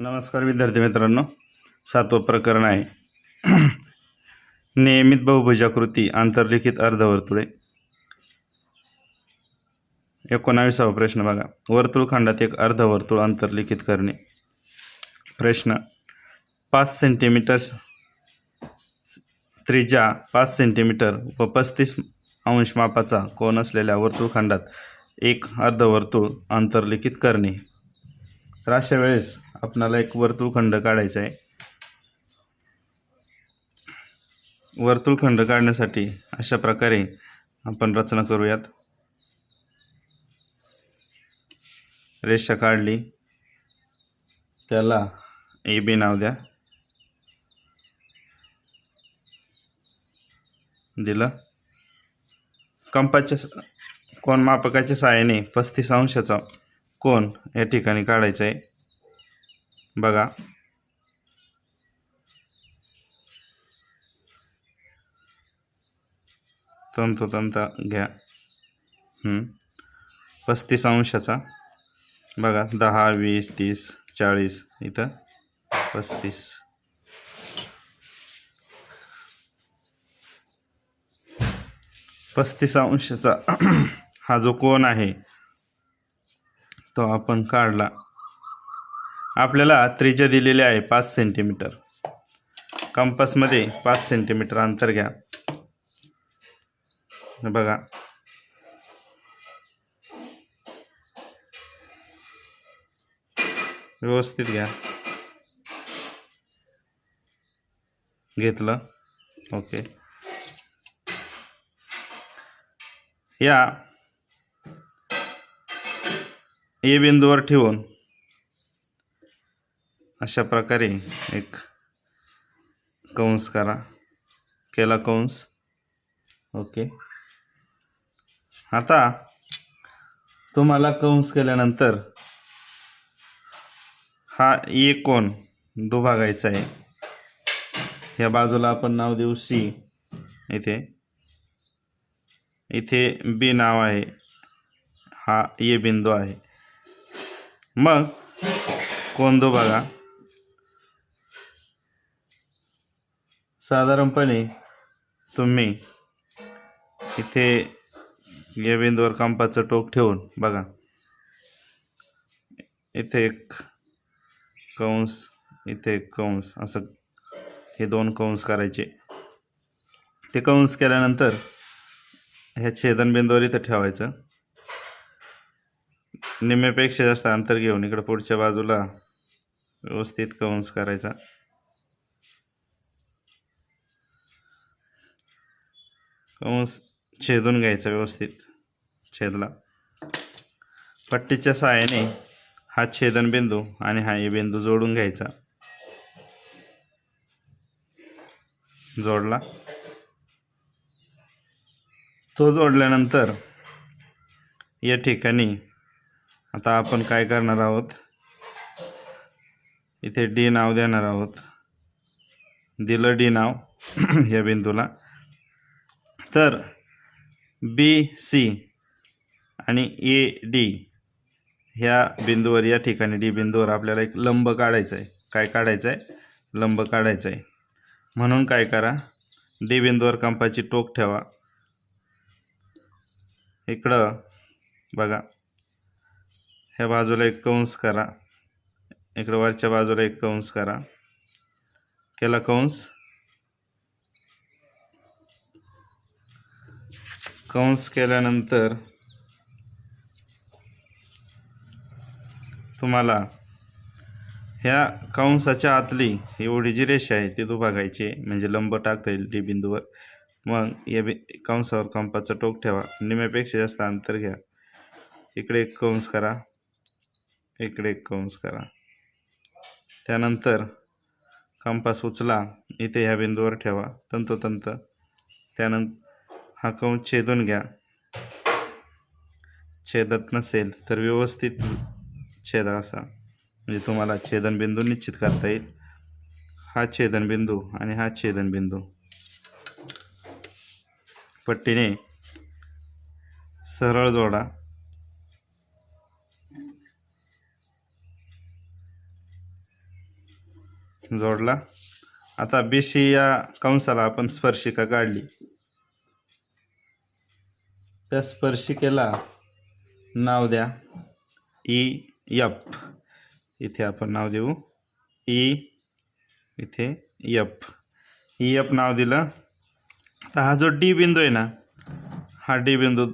नमस्कार विद्यार्थी मित्रांनो. सातवं प्रकरण आहे. नियमित बहुभुजाकृती आंतरलिखित अर्धवर्तुळे. एकोणावीसावा प्रश्न बघा. वर्तुळखंडात एक अर्धवर्तुळ अंतर्लिखित करणे. प्रश्न पाच सेंटीमीटर त्रिज्या पाच सेंटीमीटर व पस्तीस अंश मापाचा कोण असलेल्या वर्तुळखंडात एक अर्धवर्तुळ अंतर्लिखित करणे. तर अशा वेळेस आपणाला एक वर्तुळखंड काढायचा आहे. वर्तुळखंड काढण्यासाठी अशा प्रकारे आपण रचना करूयात. रेषा काढली. त्याला ए बी नाव द्या. दिलं. कंपाच्या कोण मापकाच्या सहाय्याने पस्तीस अंशाचा कोण या ठिकाणी काढायचा आहे. बघा. तंतोतंत घ्या. पस्तीस अंशाचा. बघा दहा वीस तीस चाळीस इथं पस्तीस. पस्तीस अंशाचा हा जो कोण आहे तो आपण काढला. आपल्याला त्रिज्या दिलेली आहे पाच सेंटीमीटर कंपासमध्ये पाच सेंटीमीटर अंतर घ्या. बघा. व्यवस्थित घ्या. घेतलं. ओके. या ए बिंदूवर ठेवून अशा प्रकारे एक कंस करा. केला कंस. ओके. आता तुम्हाला कंस केल्यानंतर हा ए कोण? दुभागायचा आहे. या बाजूला आपण नाव देऊ सी. इथे. इथे बी नाव आहे. हा ए बिंदू आहे. मग कोण दो साधारणपणे तुम्ही इथे या बिंदूवर कंपाचं टोक ठेवून बघा. इथे एक कंस इथे एक कंस असं हे दोन कंस करायचे. ते कंस केल्यानंतर ह्या छेदनबिंदूवर इथं ठेवायचं. निम्म्यापेक्षा जास्त अंतर घेऊन इकडं पुढच्या बाजूला व्यवस्थित कंस करायचा. कंस छेदून घ्यायचा व्यवस्थित छेदला. पट्टीच्या सहाय्याने हा छेदनबिंदू आणि हा ए बिंदू जोडून घ्यायचा. जोडला. तो जोडल्यानंतर या ठिकाणी आता आपण काय करणार आहोत? इथे डी नाव देणार आहोत. दिलं डी नाव या बिंदूला. तर बी सी आणि ए डी ह्या बिंदूवर या ठिकाणी डी बिंदूवर आपल्याला एक लंब काढायचा आहे काय काढायचं आहे लंब काढायचा आहे म्हणून काय करा? डी बिंदूवर कंपाची टोक ठेवा. इकडं बघा. ह्या बाजूला एक कंस करा. इकडं वरच्या बाजूला एक कंस करा. केला कंस? कंस केल्यानंतर तुम्हाला ह्या कंसाच्या आतली एवढी जी रेषा आहे ती दुभागायची म्हणजे लंब टाकता येईल डी बिंदूवर. मग या बि कंसावर कंपाचं टोक ठेवा. निम्यापेक्षा जास्त अंतर घ्या. इकडे एक कंस करा. इकडे एक कंस करा. त्यानंतर कंपास उचला. इथे ह्या बिंदूवर ठेवा. तंतोतंत. त्यानंतर हा कंस छेदून घ्या. छेदत नसेल तर व्यवस्थित छेदा असा. म्हणजे तुम्हाला छेदनबिंदू निश्चित करता येईल. हा छेदनबिंदू आणि हा छेदनबिंदू. पट्टीने सरळ जोडा. जोडला. आता बी सी या कंसाला आपण स्पर्शिका काढली. त्या स्पर्शिकेला नाव द्या. E yup. इथे आपण नाव देऊ. ई इथे यप. ई यप नाव दिलं. तर हा जो डी बिंदू आहे ना हा डी बिंदू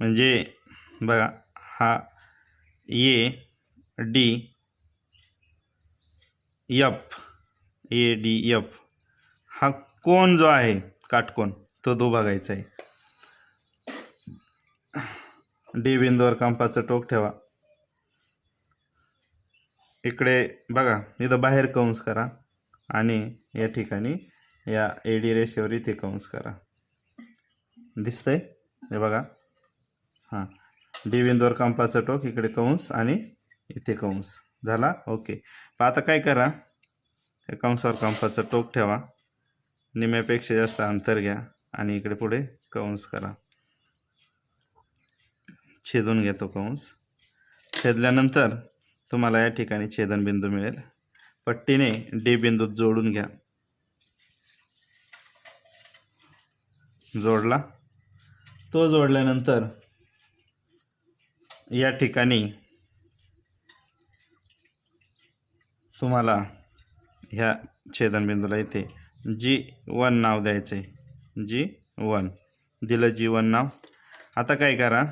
म्हणजे बघा हा A D yup. A D yup. हा कोण जो आहे काटकोन तो दो बघायचा आहे. डी बिंदूवर कंपाचं टोक ठेवा. इकडे बघा इथं बाहेर कंस करा आणि या ठिकाणी या ए डी रेषेवर इथे कंस करा. दिसतंय? हे बघा. हां. डी बिंदूवर कंपाचं टोक इकडे कंस आणि इथे कंस. झाला? ओके. मग आता काय करा? कंसावर कंपाचं टोक ठेवा. निम्यापेक्षा जास्त अंतर घ्या आणि इकडे पुढे कंस करा. छेदून घेतो कंस. छेदल्यानंतर तुम्हाला या ठिकाणी छेदनबिंदू मिळेल. पट्टीने डी बिंदूत जोडून घ्या. जोडला. तो जोडल्यानंतर या ठिकाणी तुम्हाला ह्या छेदनबिंदूला इथे जी वन नाव द्यायचं आहे जी वन. दिलं जी वन नाव. आता काय करा?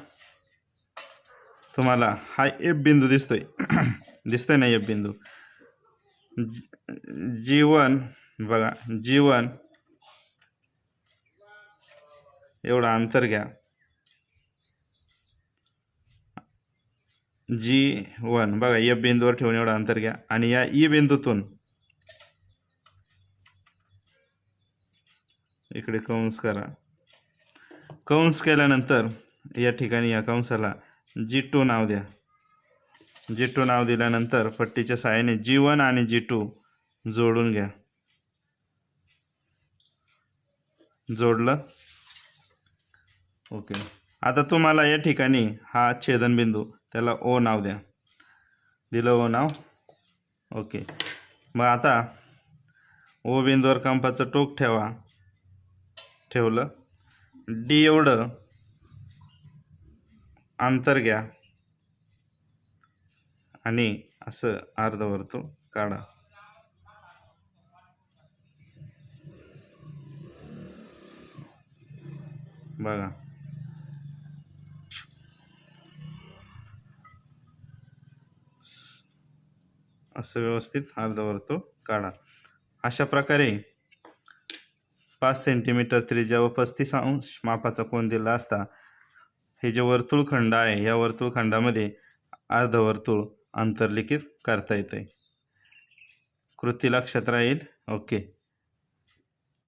तुम्हाला हा एफ बिंदू दिसतोय. दिसतोय ना एफ बिंदू? जी वन बघा जी वन एवढं अंतर घ्या. जी वन बघा एफ बिंदूवर ठेवून एवढं अंतर घ्या. आणि या ई बिंदूतून इकडे कंस करा. कंस केल्यानंतर या ठिकाणी या कंसाला जी टू नाव द्या. जी टू नाव दिल्यानंतर पट्टीच्या सहाय्याने जी वन आणि जी टू जोडून घ्या. जोडलं? ओके. आता तुम्हाला या ठिकाणी हा छेदनबिंदू त्याला ओ नाव द्या. दिलं ओ नाव? ओके. मग आता ओ बिंदूवर कंपाचं टोक ठेवा. ठेवलं. डी एवढं अंतर घ्या. आणि असं अर्धवर्तुळ काढा. बघा. असं व्यवस्थित अर्धवर्तुळ काढा. अशा प्रकारे पाच सेंटीमीटर त्रिज्या व पस्तीस अंश मापाचा कोण दिला असता हे जे वर्तुळखंड आहे या वर्तुळखंडामध्ये अर्धवर्तुळ अंतर्लिखित करता येतं आहे कृती लक्षात राहील ओके.